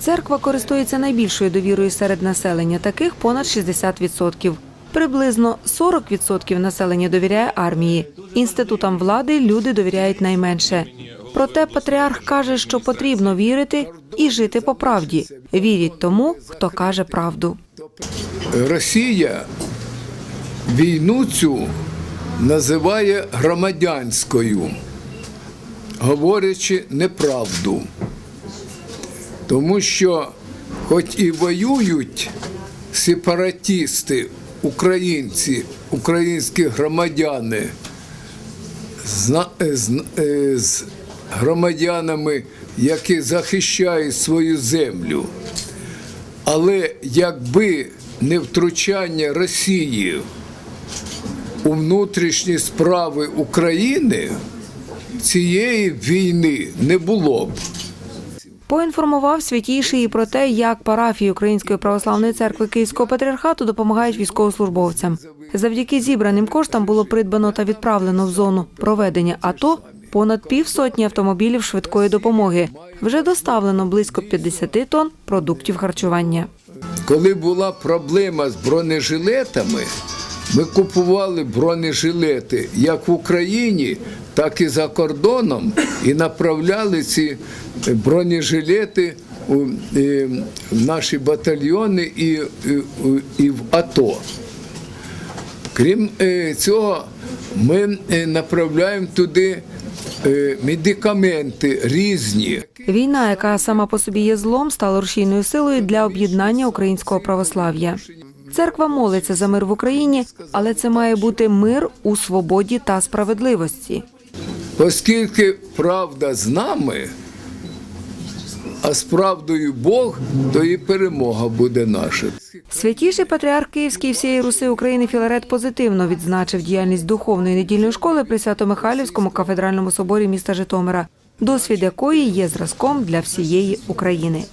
Церква користується найбільшою довірою серед населення, таких понад 60%. Приблизно 40% населення довіряє армії. Інститутам влади люди довіряють найменше. Проте патріарх каже, що потрібно вірити і жити по правді. Вірять тому, хто каже правду. Росія війну цю називає громадянською, говорячи неправду. Тому що, хоч і воюють сепаратісти, українці, українські громадяни е, е, з громадянами, які захищають свою землю. Але якби не втручання Росії у внутрішні справи України, цієї війни не було б. Поінформував святійший і про те, як парафії Української православної церкви Київського патріархату допомагають військовослужбовцям. Завдяки зібраним коштам було придбано та відправлено в зону проведення АТО понад півсотні автомобілів швидкої допомоги. Вже доставлено близько 50 тонн продуктів харчування. Коли була проблема з бронежилетами, ми купували бронежилети як в Україні, так і за кордоном, і направляли ці бронежилети у е, наші батальйони і, і, і в АТО. Крім е, цього, ми е, направляємо туди медикаменти різні. Війна, яка сама по собі є злом, стала рушійною силою для об'єднання українського православ'я. Церква молиться за мир в Україні, але це має бути мир у свободі та справедливості. Оскільки правда з нами, а з правдою Бог, то і перемога буде наша. Святіший патріарх Київський і всієї Руси України Філарет позитивно відзначив діяльність духовної недільної школи при Свято-Михайлівському кафедральному соборі міста Житомира, досвід якої є зразком для всієї України.